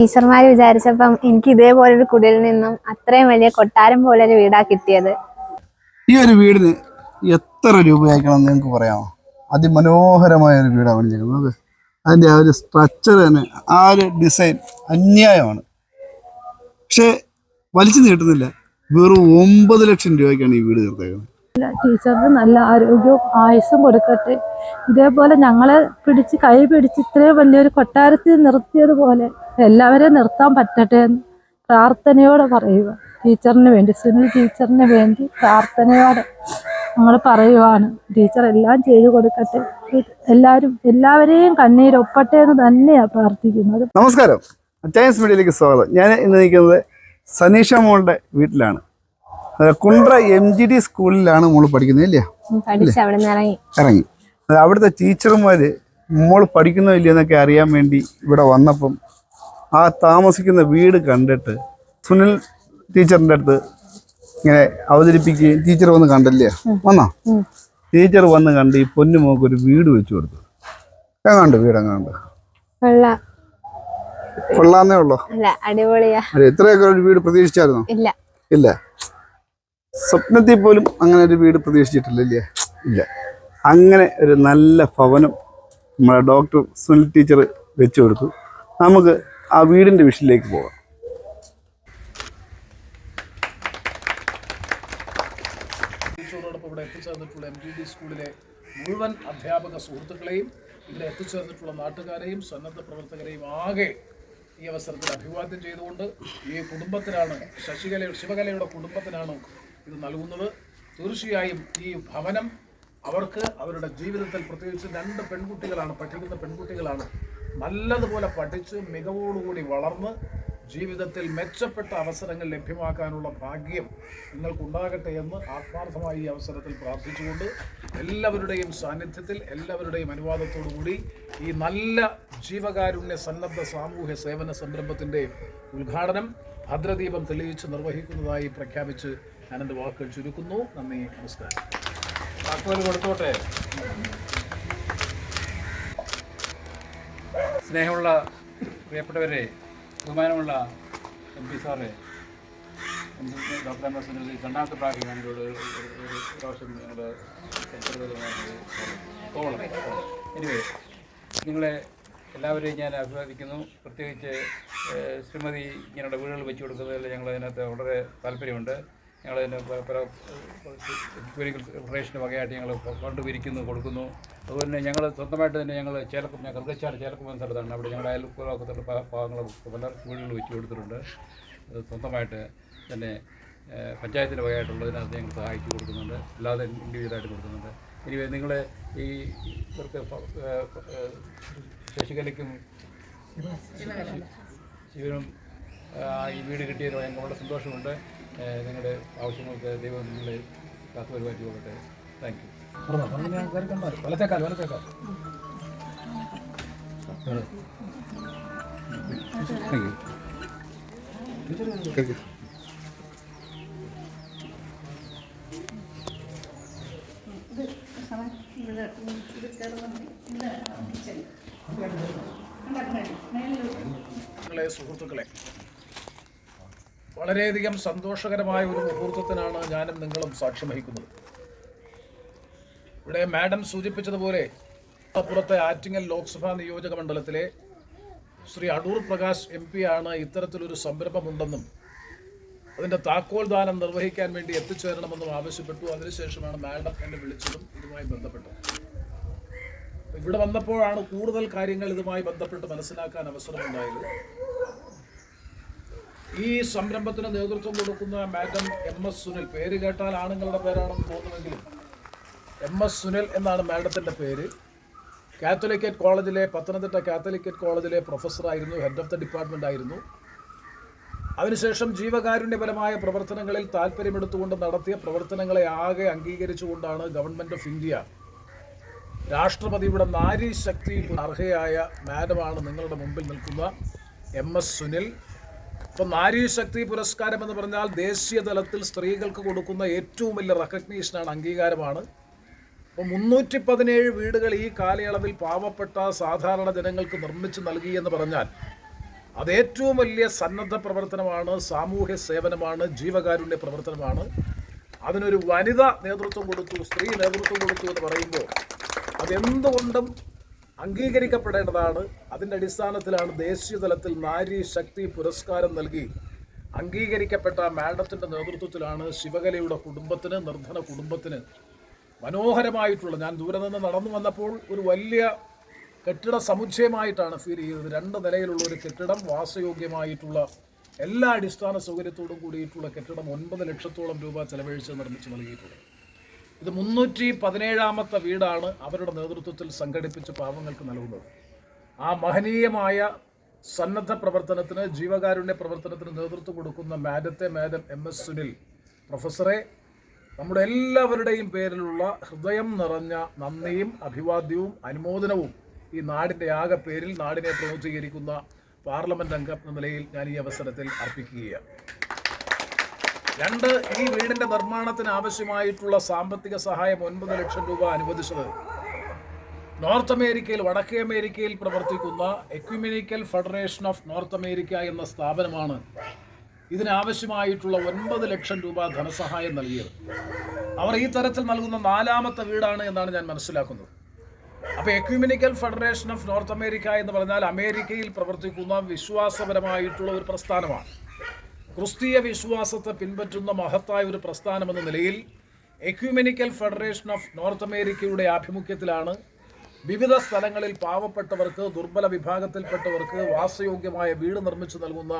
ടീച്ചർമാര് വിചാരിച്ചപ്പം എനിക്ക് ഇതേപോലെ ഒരു കുടിൽ നിന്നും അത്രയും വലിയ കൊട്ടാരം പോലെ ഒരു വീടാ കിട്ടിയത്. ഈ ഒരു വീടിന് എത്ര രൂപയാക്കണം നിങ്ങൾക്ക് പറയാമോ? അതിമനോഹരമായ ഒരു വീടാണ് അതിന്റെ അതിന്റെ ആ ഒരു സ്ട്രക്ചർ തന്നെ ആ ഒരു ഡിസൈൻ അന്യായമാണ്. പക്ഷേ വലിച്ചു നീട്ടുന്നില്ല. വെറും ഒമ്പത് ലക്ഷം രൂപയ്ക്കാണ് ഈ വീട് തീർത്തേക്കുന്നത്. ടീച്ചറിന് നല്ല ആരോഗ്യവും ആയുസ്സും കൊടുക്കട്ടെ. ഇതേപോലെ ഞങ്ങളെ പിടിച്ച് കൈ പിടിച്ച് ഇത്രയും വലിയൊരു കൊട്ടാരത്തിൽ നിർത്തിയതുപോലെ എല്ലാവരെയും നിർത്താൻ പറ്റട്ടെ എന്ന് പ്രാർത്ഥനയോടെ പറയുക. ടീച്ചറിന് വേണ്ടി സുനിൽ ടീച്ചറിന് വേണ്ടി പ്രാർത്ഥനയോടെ നമ്മൾ പറയുവാണ്. ടീച്ചർ എല്ലാം ചെയ്തു കൊടുക്കട്ടെ. എല്ലാവരും എല്ലാവരെയും കണ്ണീരൊപ്പട്ടെ എന്ന് തന്നെയാണ് പ്രാർത്ഥിക്കുന്നത്. നമസ്കാരം. അച്ചയൻസ് മീഡിയയിലേക്ക് സ്വാഗതം. ഞാൻ ഇന്ന് നിൽക്കുന്നത് സനീഷ മോളുടെ വീട്ടിലാണ്. കുണ്ട്ര എം ജി ഡി സ്കൂളിലാണ് മോൾ പഠിക്കുന്നത് ഇല്ലേ? ഇറങ്ങി. അവിടുത്തെ ടീച്ചർമാര് മോൾ പഠിക്കുന്നോ ഇല്ലയെന്നൊക്കെ അറിയാൻ വേണ്ടി ഇവിടെ വന്നപ്പം ആ താമസിക്കുന്ന വീട് കണ്ടിട്ട് സുനിൽ ടീച്ചറിന്റെ അടുത്ത് ഇങ്ങനെ അവതരിപ്പിക്കുകയും ടീച്ചർ വന്ന് കണ്ടല്ലേ? വന്നാ? ടീച്ചർ വന്ന് കണ്ട് ഈ പൊന്നുമോക്ക് ഒരു വീട് വെച്ചു കൊടുത്തു. എങ്ങാണ്ട് വീട് എങ്ങാണ്ട്? കൊള്ളാന്നേ ഉള്ളോ? അടിപൊളിയാ. ഇത്രയൊക്കെ ഒരു വീട് പ്രതീക്ഷിച്ചായിരുന്നോ? ഇല്ല. ഇല്ല. സ്വപ്നത്തിൽ പോലും അങ്ങനെ ഒരു വീട് പ്രതീക്ഷിച്ചിട്ടില്ല ഇല്ലേ? ഇല്ല. അങ്ങനെ ഒരു നല്ല ഭവനം നമ്മുടെ ഡോക്ടർ സുനിൽ ടീച്ചർ വെച്ചു കൊടുത്തു. നമുക്ക് ആ വീടിന്റെ വിഷയിലേക്ക് പോകാം. സ്കൂളിലെ മുഴുവൻ അധ്യാപക സുഹൃത്തുക്കളെയും ഇവിടെ എത്തിച്ചേർന്നിട്ടുള്ള നാട്ടുകാരെയും സന്നദ്ധ പ്രവർത്തകരെയും ആകെ ഈ അവസരത്തിൽ അഭിവാദ്യം ചെയ്തുകൊണ്ട് ഈ കുടുംബത്തിനാണ് ശശികല ശിവകലയുടെ കുടുംബത്തിനാണ് ഇത് നൽകുന്നത്. തീർച്ചയായും ഈ ഭവനം അവർക്ക് അവരുടെ ജീവിതത്തിൽ പ്രത്യേകിച്ച് രണ്ട് പെൺകുട്ടികളാണ് പഠിക്കുന്ന പെൺകുട്ടികളാണ് നല്ലതുപോലെ പഠിച്ച് മികവോടുകൂടി വളർന്ന് ജീവിതത്തിൽ മെച്ചപ്പെട്ട അവസരങ്ങൾ ലഭ്യമാക്കാനുള്ള ഭാഗ്യം നിങ്ങൾക്കുണ്ടാകട്ടെ എന്ന് ആത്മാർത്ഥമായി ഈ അവസരത്തിൽ പ്രാർത്ഥിച്ചുകൊണ്ട് എല്ലാവരുടെയും സാന്നിധ്യത്തിൽ എല്ലാവരുടെയും കൂടി ഈ നല്ല ജീവകാരുണ്യ സന്നദ്ധ സാമൂഹ്യ സേവന സംരംഭത്തിന്റെ ഉദ്ഘാടനം ഭദ്രദീപം തെളിയിച്ച് നിർവഹിക്കുന്നതായി പ്രഖ്യാപിച്ച് ഞാൻ എന്റെ വാക്കുകൾ ചുരുക്കുന്നു. നന്ദി നമസ്കാരം. കൊടുത്തോട്ടെ. സ്നേഹമുള്ള പ്രിയപ്പെട്ടവരെ ബഹുമാനമുള്ള എം പി സാറെ ഡോക്ടർ എം എസ് രണ്ടാമത്തെ പ്രാവശ്യം ഞാനിവിടെ ഒരു പ്രാവശ്യം ഞങ്ങളുടെ എനിവേ നിങ്ങളെ എല്ലാവരെയും ഞാൻ അഭിവാദിക്കുന്നു പ്രത്യേകിച്ച് ശ്രീമതി ഇങ്ങനെയുള്ള വീടുകൾ വെച്ചു കൊടുക്കുന്നതിൽ ഞങ്ങൾ അതിനകത്ത് വളരെ താല്പര്യമുണ്ട്. ഞങ്ങളതിന് പല പല ഫെഡറേഷന്റെ വകയായിട്ട് ഞങ്ങൾ ഫണ്ട് പിരിക്കുന്നു കൊടുക്കുന്നു. അതുപോലെ തന്നെ ഞങ്ങൾ സ്വന്തമായിട്ട് തന്നെ ഞങ്ങൾ ചേലക്കും ഞാൻ കറുകച്ചാട് ചേലക്കും എന്ന സ്ഥലത്താണ്. അവിടെ ഞങ്ങൾ അയൽക്കുറക്കത്തുള്ള ഭാഗങ്ങൾ പല വീടുകൾ വെച്ച് കൊടുത്തിട്ടുണ്ട്. സ്വന്തമായിട്ട് തന്നെ പഞ്ചായത്തിന്റെ വകയായിട്ടുള്ളതിനകത്ത് ഞങ്ങൾ സഹായിച്ചു കൊടുക്കുന്നുണ്ട്. അല്ലാതെ ഇൻഡിവിജ്വലായിട്ട് കൊടുക്കുന്നുണ്ട്. ഇനി നിങ്ങൾ ഈ ഇവർക്ക് ശശികലയ്ക്കും ശിവനും ഈ വീട് കിട്ടിയതിൽ വളരെ സന്തോഷമുണ്ട്. നിങ്ങളുടെ ആവശ്യങ്ങൾക്ക് ദൈവം നിങ്ങളെ കാത്തു പരിപാടി കൊള്ളട്ടെ താങ്ക് യു വലത്തേക്കാൽ വലത്തേക്കാൽ. സുഹൃത്തുക്കളെ സുഹൃത്തുക്കളെ വളരെയധികം സന്തോഷകരമായ ഒരു മുഹൂർത്തത്തിനാണ് ഞാനും നിങ്ങളും സാക്ഷ്യം വഹിക്കുന്നത്. ഇവിടെ മാഡം സൂചിപ്പിച്ചതുപോലെ അപ്പുറത്തെ ആറ്റിങ്ങൽ ലോക്സഭാ നിയോജക മണ്ഡലത്തിലെ ശ്രീ അടൂർ പ്രകാശ് എം പി ആണ് ഇത്തരത്തിലൊരു സംരംഭമുണ്ടെന്നും അതിന്റെ താക്കോൽ ദാനം നിർവഹിക്കാൻ വേണ്ടി എത്തിച്ചേരണമെന്നും ആവശ്യപ്പെട്ടു. അതിനുശേഷമാണ് മാഡം എന്നെ വിളിച്ചതും ഇതുമായി ബന്ധപ്പെട്ടത്. ഇവിടെ വന്നപ്പോഴാണ് കൂടുതൽ കാര്യങ്ങൾ ഇതുമായി ബന്ധപ്പെട്ട് മനസ്സിലാക്കാൻ അവസരമുണ്ടായത്. ഈ സംരംഭത്തിന് നേതൃത്വം കൊടുക്കുന്ന മാഡം എം എസ് സുനിൽ. പേര് കേട്ടാൽ ആണുങ്ങളുടെ പേരാണെന്ന് തോന്നുമെങ്കിലും എം എസ് സുനിൽ എന്നാണ് മാഡത്തിന്റെ പേര്. കാത്തലിക്കറ്റ് കോളേജിലെ പത്തനംതിട്ട കാത്തലിക്കറ്റ് കോളേജിലെ പ്രൊഫസറായിരുന്നു ഹെഡ് ഓഫ് ദ ഡിപ്പാർട്ട്മെന്റ് ആയിരുന്നു. അതിനുശേഷം ജീവകാരുണ്യപരമായ പ്രവർത്തനങ്ങളിൽ താല്പര്യമെടുത്തുകൊണ്ട് നടത്തിയ പ്രവർത്തനങ്ങളെ ആകെ അംഗീകരിച്ചുകൊണ്ടാണ് ഗവൺമെന്റ് ഓഫ് ഇന്ത്യ രാഷ്ട്രപതിയുടെ നാരി ശക്തി അർഹയായ മാഡമാണ് നിങ്ങളുടെ മുമ്പിൽ നിൽക്കുന്ന എം എസ് സുനിൽ. ഇപ്പം നാരി ശക്തി പുരസ്കാരം എന്ന് പറഞ്ഞാൽ ദേശീയ തലത്തിൽ സ്ത്രീകൾക്ക് കൊടുക്കുന്ന ഏറ്റവും വലിയ റെക്കഗ്നീഷനാണ് അംഗീകാരമാണ്. അപ്പോൾ മുന്നൂറ്റി പതിനേഴ് വീടുകൾ ഈ കാലയളവിൽ പാവപ്പെട്ട സാധാരണ ജനങ്ങൾക്ക് നിർമ്മിച്ച് നൽകി എന്ന് പറഞ്ഞാൽ അത് ഏറ്റവും വലിയ സന്നദ്ധ പ്രവർത്തനമാണ് സാമൂഹ്യ സേവനമാണ് ജീവകാരുണ്യ പ്രവർത്തനമാണ്. അതിനൊരു വനിത നേതൃത്വം കൊടുത്തു സ്ത്രീ നേതൃത്വം കൊടുത്തു എന്ന് പറയുമ്പോൾ അതെന്തുകൊണ്ടും അംഗീകരിക്കപ്പെടേണ്ടതാണ്. അതിന്റെ അടിസ്ഥാനത്തിലാണ് ദേശീയ തലത്തിൽ നാരി ശക്തി പുരസ്കാരം നൽകി അംഗീകരിക്കപ്പെട്ട മാഡത്തിന്റെ നേതൃത്വത്തിലാണ് ശിവകലയുടെ കുടുംബത്തിന് നിർധന കുടുംബത്തിന് മനോഹരമായിട്ടുള്ള ഞാൻ ദൂരെ നിന്ന് നടന്നു വന്നപ്പോൾ ഒരു വലിയ കെട്ടിട സമുച്ചയമായിട്ടാണ് ഫീൽ ചെയ്തത്. രണ്ട് നിലയിലുള്ള ഒരു കെട്ടിടം വാസയോഗ്യമായിട്ടുള്ള എല്ലാ അടിസ്ഥാന സൗകര്യത്തോടും കൂടിയിട്ടുള്ള കെട്ടിടം ഒൻപത് ലക്ഷത്തോളം രൂപ ചെലവഴിച്ച് നിർമ്മിച്ചു നൽകിയിട്ടുള്ളത് ഇത് മുന്നൂറ്റി പതിനേഴാമത്തെ വീടാണ് അവരുടെ നേതൃത്വത്തിൽ സംഘടിപ്പിച്ച് പാവങ്ങൾക്ക് നൽകുന്നത്. ആ മഹനീയമായ സന്നദ്ധ പ്രവർത്തനത്തിന് ജീവകാരുണ്യ പ്രവർത്തനത്തിന് നേതൃത്വം കൊടുക്കുന്ന മാഡത്തെ മാഡം എം എസ് സുനിൽ പ്രൊഫസറെ നമ്മുടെ എല്ലാവരുടെയും പേരിലുള്ള ഹൃദയം നിറഞ്ഞ നന്ദിയും അഭിവാദ്യവും അനുമോദനവും ഈ നാടിന്റെ ആകെ പേരിൽ നാടിനെ പ്രതിനിധീകരിക്കുന്ന പാർലമെന്റ് അംഗം എന്ന നിലയിൽ ഞാൻ ഈ അവസരത്തിൽ അർപ്പിക്കുകയാണ്. രണ്ട് ഈ വീടിന്റെ നിർമ്മാണത്തിന് ആവശ്യമായിട്ടുള്ള സാമ്പത്തിക സഹായം ഒൻപത് ലക്ഷം രൂപ അനുവദിച്ചത്. നോർത്ത് അമേരിക്കയിൽ വടക്കേ അമേരിക്കയിൽ പ്രവർത്തിക്കുന്ന ecumenical federation of North America എന്ന സ്ഥാപനമാണ് ഇതിനാവശ്യമായിട്ടുള്ള ഒൻപത് ലക്ഷം രൂപ ധനസഹായം നൽകിയത്. അവർ ഈ തരത്തിൽ നൽകുന്ന നാലാമത്തെ വീടാണ് എന്നാണ് ഞാൻ മനസ്സിലാക്കുന്നത്. അപ്പോൾ ecumenical federation of North America എന്ന് പറഞ്ഞാൽ അമേരിക്കയിൽ പ്രവർത്തിക്കുന്ന വിശ്വാസപരമായിട്ടുള്ള ഒരു പ്രസ്ഥാനമാണ്. ക്രിസ്തീയ വിശ്വാസത്തെ പിൻപറ്റുന്ന മഹത്തായ ഒരു പ്രസ്ഥാനമെന്ന നിലയിൽ എക്യുമെനിക്കൽ ഫെഡറേഷൻ ഓഫ് നോർത്ത് അമേരിക്കയുടെ ആഭിമുഖ്യത്തിലാണ് വിവിധ സ്ഥലങ്ങളിൽ പാവപ്പെട്ടവർക്ക് ദുർബല വിഭാഗത്തിൽപ്പെട്ടവർക്ക് വാസയോഗ്യമായ വീട് നിർമ്മിച്ചു നൽകുന്ന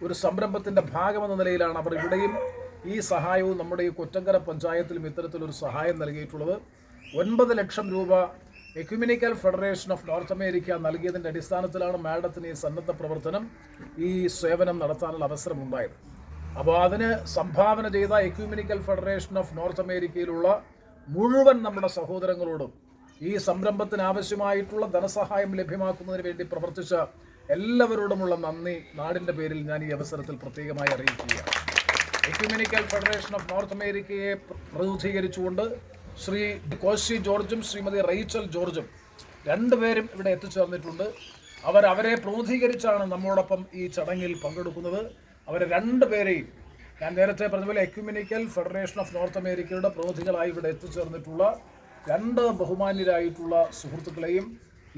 ഒരു സംരംഭത്തിന്റെ ഭാഗമെന്ന നിലയിലാണ് അവർ ഇവിടെയും ഈ സഹായവും നമ്മുടെ ഈ കൊറ്റങ്കര പഞ്ചായത്തിലും ഇത്തരത്തിലൊരു സഹായം നൽകിയിട്ടുള്ളത്. ഒൻപത് ലക്ഷം രൂപ ecumenical federation of North America നൽകിയതിന്റെ അടിസ്ഥാനത്തിലാണ് മാഡത്തിന് ഈ സന്നദ്ധ പ്രവർത്തനം ഈ സേവനം നടത്താനുള്ള അവസരമുണ്ടായത്. അപ്പോൾ അതിന് സംഭാവന ചെയ്ത എക്യുമിനിക്കൽ ഫെഡറേഷൻ ഓഫ് നോർത്ത് അമേരിക്കയിലുള്ള മുഴുവൻ നമ്മുടെ സഹോദരങ്ങളോടും ഈ സംരംഭത്തിന് ആവശ്യമായിട്ടുള്ള ധനസഹായം ലഭ്യമാക്കുന്നതിന് വേണ്ടി പ്രവർത്തിച്ച എല്ലാവരോടുമുള്ള നന്ദി. നാടിന്റെ പേരിൽ ഞാൻ ഈ അവസരത്തിൽ പ്രത്യേകമായി അറിയിക്കുകയാണ്. എക്യുമിനിക്കൽ ഫെഡറേഷൻ ഓഫ് നോർത്ത് അമേരിക്കയെ പ്ര- പ്രതിനിധീകരിച്ചുകൊണ്ട് ശ്രീ കോശി ജോർജും ശ്രീമതി റൈച്ചൽ ജോർജും രണ്ടുപേരും ഇവിടെ എത്തിച്ചേർന്നിട്ടുണ്ട്. അവർ അവരെ പ്രതിനിധീകരിച്ചാണ് നമ്മോടൊപ്പം ഈ ചടങ്ങിൽ പങ്കെടുക്കുന്നത്. അവരെ രണ്ടുപേരെയും ഞാൻ നേരത്തെ പറഞ്ഞപോലെ എക്യുമിനിക്കൽ ഫെഡറേഷൻ ഓഫ് നോർത്ത് അമേരിക്കയുടെ പ്രതിനിധികളായി ഇവിടെ എത്തിച്ചേർന്നിട്ടുള്ള രണ്ട് ബഹുമാന്യരായിട്ടുള്ള സുഹൃത്തുക്കളെയും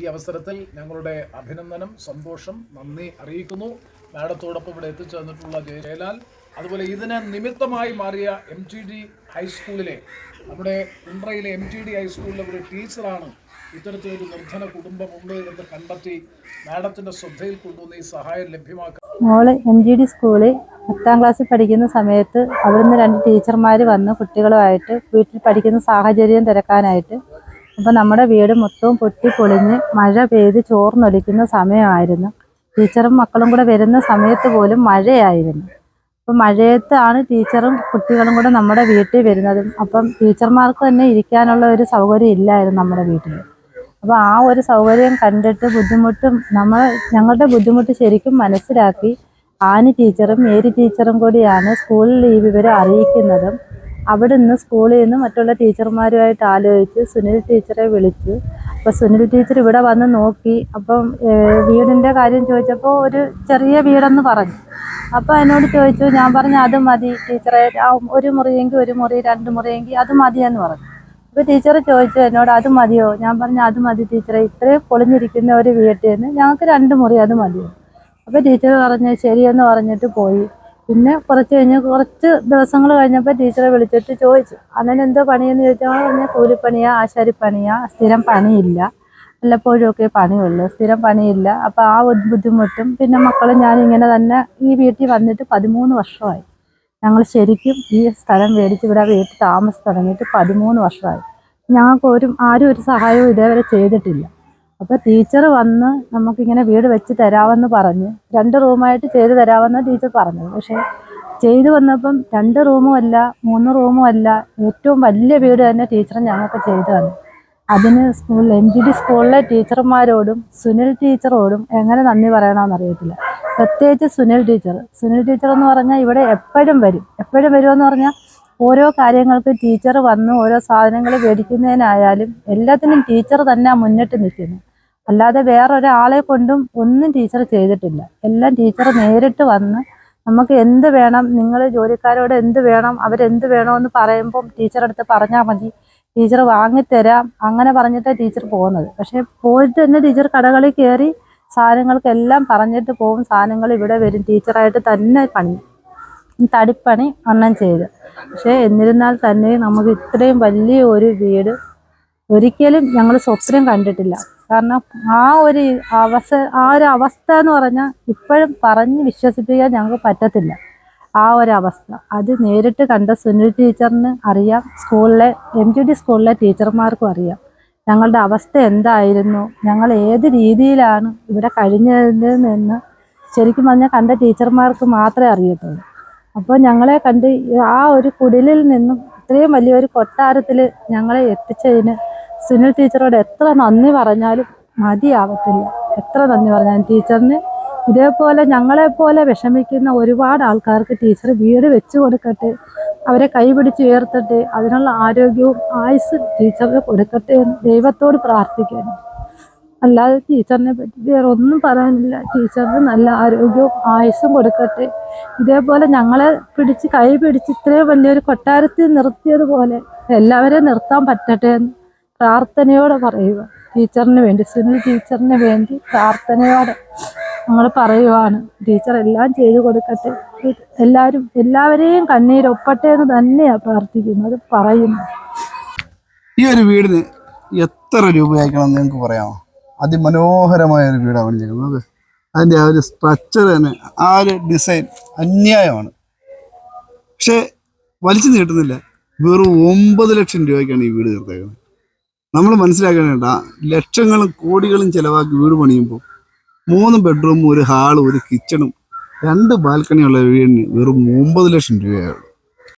ഈ അവസരത്തിൽ ഞങ്ങളുടെ അഭിനന്ദനം സന്തോഷം നന്ദി അറിയിക്കുന്നു. മാഡത്തോടൊപ്പം ഇവിടെ എത്തിച്ചേർന്നിട്ടുള്ള ജയ ജയലാൽ. അതുപോലെ ഇതിന് നിമിത്തമായി മാറിയ എം ടി ഡി ഹൈസ്കൂളിലെ നമ്മുടെ കുണ്ട്രയിലെ എം ടി ഡി ഹൈസ്കൂളിലെ ഒരു ടീച്ചറാണ് ഇത്തരത്തിലൊരു നിർധന കുടുംബമുണ്ട് എന്ന് കണ്ടെത്തി മാഡത്തിന്റെ ശ്രദ്ധയിൽ കൊണ്ടുവന്ന് ഈ സഹായം ലഭ്യമാക്കാൻ മോൾ എം ജി ഡി സ്കൂളിൽ പത്താം ക്ലാസ്സിൽ പഠിക്കുന്ന സമയത്ത് അവിടുന്ന് രണ്ട് ടീച്ചർമാർ വന്ന് കുട്ടികളുമായിട്ട് വീട്ടിൽ പഠിക്കുന്ന സാഹചര്യം തിരക്കാനായിട്ട് അപ്പോൾ നമ്മുടെ വീട് മൊത്തവും പൊട്ടി പൊളിഞ്ഞ് മഴ പെയ്ത് ചോർന്നൊലിക്കുന്ന സമയമായിരുന്നു. ടീച്ചറും മക്കളും കൂടെ വരുന്ന സമയത്ത് പോലും മഴയായിരുന്നു. അപ്പം മഴയത്താണ് ടീച്ചറും കുട്ടികളും കൂടെ നമ്മുടെ വീട്ടിൽ വരുന്നതും. അപ്പം ടീച്ചർമാർക്ക് തന്നെ ഇരിക്കാനുള്ള ഒരു സൗകര്യം ഇല്ലായിരുന്നു നമ്മുടെ വീട്ടിൽ അപ്പോൾ ആ ഒരു സൗകര്യം കണ്ടിട്ട് ബുദ്ധിമുട്ടും നമ്മൾ ഞങ്ങളുടെ ബുദ്ധിമുട്ട് ശരിക്കും മനസ്സിലാക്കി ആനി ടീച്ചറും മേരി ടീച്ചറും കൂടിയാണ് സ്കൂളിൽ ഈ വിവരം അറിയിക്കുന്നതും. അവിടെ നിന്ന് സ്കൂളിൽ നിന്ന് മറ്റുള്ള ടീച്ചർമാരുമായിട്ട് ആലോചിച്ച് സുനിൽ ടീച്ചറെ വിളിച്ചു അപ്പോൾ സുനിൽ ടീച്ചർ ഇവിടെ വന്ന് നോക്കി. അപ്പം വീടിന്റെ കാര്യം ചോദിച്ചപ്പോൾ ഒരു ചെറിയ വീടെന്ന് പറഞ്ഞു. അപ്പോൾ എന്നോട് ചോദിച്ചു ഞാൻ പറഞ്ഞു അത് മതി ടീച്ചറെ ഒരു മുറിയെങ്കിൽ ഒരു മുറി രണ്ട് മുറിയെങ്കിൽ അത് മതിയെന്ന് പറഞ്ഞു. അപ്പോൾ ടീച്ചർ ചോദിച്ചു എന്നോട് അത് മതിയോ? ഞാൻ പറഞ്ഞു അത് മതി ടീച്ചറെ ഇത്രയും പൊളിഞ്ഞിരിക്കുന്ന ഒരു വീട്ടിൽ നിന്ന് ഞങ്ങൾക്ക് രണ്ട് മുറി അത് മതിയോ? അപ്പോൾ ടീച്ചർ പറഞ്ഞു ശരിയെന്ന് പറഞ്ഞിട്ട് പോയി. പിന്നെ കുറച്ച് കഴിഞ്ഞ് കുറച്ച് ദിവസങ്ങൾ കഴിഞ്ഞപ്പോൾ ടീച്ചറെ വിളിച്ചിട്ട് ചോദിച്ചു അണ്ണൻ എന്തോ പണിയെന്ന് ചോദിച്ചാൽ പറഞ്ഞാൽ കൂലിപ്പണിയാ ആശാരിപ്പണിയാ സ്ഥിരം പണിയില്ല. വല്ലപ്പോഴും ഒക്കെ പണിയുള്ളൂ. സ്ഥിരം പണിയില്ല. അപ്പോൾ ആ ഒരു ബുദ്ധിമുട്ടും. പിന്നെ മക്കളും ഇങ്ങനെ തന്നെ ഈ വീട്ടിൽ വന്നിട്ട് പതിമൂന്ന് വർഷമായി. ഞങ്ങൾ ശരിക്കും ഈ സ്ഥലം മേടിച്ച് ഇവിടെ വീട്ടിൽ താമസം തുടങ്ങിയിട്ട് പതിമൂന്ന് വർഷമായി. ഞങ്ങൾക്ക് ഒരു ആരും ഒരു സഹായവും ഇതേവരെ ചെയ്തിട്ടില്ല. അപ്പോൾ ടീച്ചർ വന്ന് നമുക്കിങ്ങനെ വീട് വെച്ച് തരാമെന്ന് പറഞ്ഞ്. രണ്ട് റൂമായിട്ട് ചെയ്ത് തരാമെന്ന് ടീച്ചർ പറഞ്ഞു പക്ഷേ ചെയ്തു വന്നപ്പം രണ്ട് റൂമും അല്ല മൂന്ന് റൂമും അല്ല ഏറ്റവും വലിയ വീട് തന്നെ ടീച്ചർ ഞങ്ങൾക്ക് ചെയ്തു തന്നു. അതിന് സ്കൂളിൽ എം ജി ഡി സ്കൂളിലെ ടീച്ചർമാരോടും സുനിൽ ടീച്ചറോടും എങ്ങനെ നന്ദി പറയണമെന്ന് അറിയത്തില്ല. പ്രത്യേകിച്ച് സുനിൽ ടീച്ചർ. സുനിൽ ടീച്ചർ എന്ന് പറഞ്ഞാൽ ഇവിടെ എപ്പോഴും വരും. എപ്പോഴും വരുമെന്ന് പറഞ്ഞാൽ ഓരോ കാര്യങ്ങൾക്ക് ടീച്ചർ വന്ന് ഓരോ സാധനങ്ങൾ മേടിക്കുന്നതിനായാലും എല്ലാത്തിനും ടീച്ചർ തന്നെ മുന്നിട്ട് നിൽക്കുന്നു. അല്ലാതെ വേറൊരാളെ കൊണ്ടും ഒന്നും ടീച്ചർ ചെയ്തിട്ടില്ല. എല്ലാം ടീച്ചർ നേരിട്ട് വന്ന് നമുക്ക് എന്ത് വേണം നിങ്ങൾ ജോലിക്കാരോട് എന്ത് വേണം അവരെന്ത് വേണമെന്ന് പറയുമ്പം ടീച്ചറെടുത്ത് പറഞ്ഞാൽ മതി. ടീച്ചർ വാങ്ങിത്തരാം അങ്ങനെ പറഞ്ഞിട്ട് ടീച്ചർ പോകുന്നത്. പക്ഷേ പോയിട്ട് തന്നെ ടീച്ചർ കടകളിൽ കയറി സാധനങ്ങൾക്കെല്ലാം പറഞ്ഞിട്ട് പോകും. സാധനങ്ങൾ ഇവിടെ വരും. ടീച്ചറായിട്ട് തന്നെ പണി തടിപ്പണി അണ്ണം ചെയ്ത്. പക്ഷേ എന്നിരുന്നാൽ തന്നെ നമുക്ക് ഇത്രയും വലിയ ഒരു വീട് ഒരിക്കലും ഞങ്ങൾ സ്വപ്നം കണ്ടിട്ടില്ല. കാരണം ആ ഒരു അവസ്ഥ ആ ഒരു അവസ്ഥ എന്ന് പറഞ്ഞാൽ ഇപ്പോഴും പറഞ്ഞ് വിശ്വസിപ്പിക്കാൻ ഞങ്ങൾക്ക് പറ്റത്തില്ല. ആ ഒരവസ്ഥ. അത് നേരിട്ട് കണ്ട സുനിൽ ടീച്ചറിന് അറിയാം. സ്കൂളിലെ എം ജി ഡി സ്കൂളിലെ ടീച്ചർമാർക്കും അറിയാം. ഞങ്ങളുടെ അവസ്ഥ എന്തായിരുന്നു? ഞങ്ങൾ ഏത് രീതിയിലാണ് ഇവിടെ കഴിഞ്ഞതെന്ന് ശരിക്കും പറഞ്ഞാൽ കണ്ട ടീച്ചർമാർക്ക് മാത്രമേ അറിയത്തുള്ളൂ. അപ്പോൾ ഞങ്ങളെ കണ്ട് ആ ഒരു കുടിലിൽ നിന്നും ഇത്രയും വലിയൊരു കൊട്ടാരത്തിൽ ഞങ്ങളെ എത്തിച്ചതിന് സുനിൽ ടീച്ചറോട് എത്ര നന്ദി പറഞ്ഞാലും മതിയാവത്തില്ല. എത്ര നന്ദി പറഞ്ഞാലും ടീച്ചറിന് ഇതേപോലെ ഞങ്ങളെപ്പോലെ വിഷമിക്കുന്ന ഒരുപാട് ആൾക്കാർക്ക് ടീച്ചർ വീട് വെച്ച് കൊടുക്കട്ടെ അവരെ കൈപിടിച്ച് ഉയർത്തട്ടെ അതിനുള്ള ആരോഗ്യവും ആയുസ് ടീച്ചറിന് കൊടുക്കട്ടെ എന്ന് ദൈവത്തോട് പ്രാർത്ഥിക്കണം അല്ലാതെ ടീച്ചറിനെ പറ്റി വേറെ ഒന്നും പറയാനില്ല. ടീച്ചറിന് നല്ല ആരോഗ്യവും ആയുസ്സും കൊടുക്കട്ടെ. ഇതേപോലെ ഞങ്ങളെ പിടിച്ച് കൈ പിടിച്ച് ഇത്രയും വലിയൊരു കൊട്ടാരത്തിൽ നിർത്തിയതുപോലെ എല്ലാവരെയും നിർത്താൻ പറ്റട്ടെ എന്ന് പ്രാർത്ഥനയോടെ പറയുക. ടീച്ചറിന് വേണ്ടി സുനിൽ ടീച്ചറിന് വേണ്ടി പ്രാർത്ഥനയോടെ. നമ്മൾ പറയുവാണ് ടീച്ചർ എല്ലാം ചെയ്തു കൊടുക്കട്ടെ. എല്ലാവരും എല്ലാവരെയും കണ്ണീരൊപ്പട്ടെ എന്ന് തന്നെയാണ് പ്രാർത്ഥിക്കുന്നത്. പറയുന്നു. ഈ ഒരു വീടിന് എത്ര രൂപയാക്കണം എന്ന് നിങ്ങൾക്ക് പറയാമോ? അതിമനോഹരമായ ഒരു വീടാണ് പണിഞ്ഞിരിക്കുന്നത് അതിന്റെ ആ ഒരു സ്ട്രക്ചർ തന്നെ ആ ഒരു ഡിസൈൻ അന്യായമാണ്. പക്ഷേ വലിച്ചു നീട്ടുന്നില്ല. വെറും ഒമ്പത് ലക്ഷം രൂപയ്ക്കാണ് ഈ വീട് തീർത്തേക്കുന്നത് നമ്മൾ മനസ്സിലാക്കേണ്ട ലക്ഷങ്ങളും കോടികളും ചിലവാക്കി വീട് പണിയുമ്പോൾ മൂന്ന് ബെഡ്റൂമും ഒരു ഹാളും ഒരു കിച്ചണും രണ്ട് ബാൽക്കണിയുള്ള വീടിന് വെറും ഒമ്പത് ലക്ഷം രൂപയേ ഉള്ളൂ.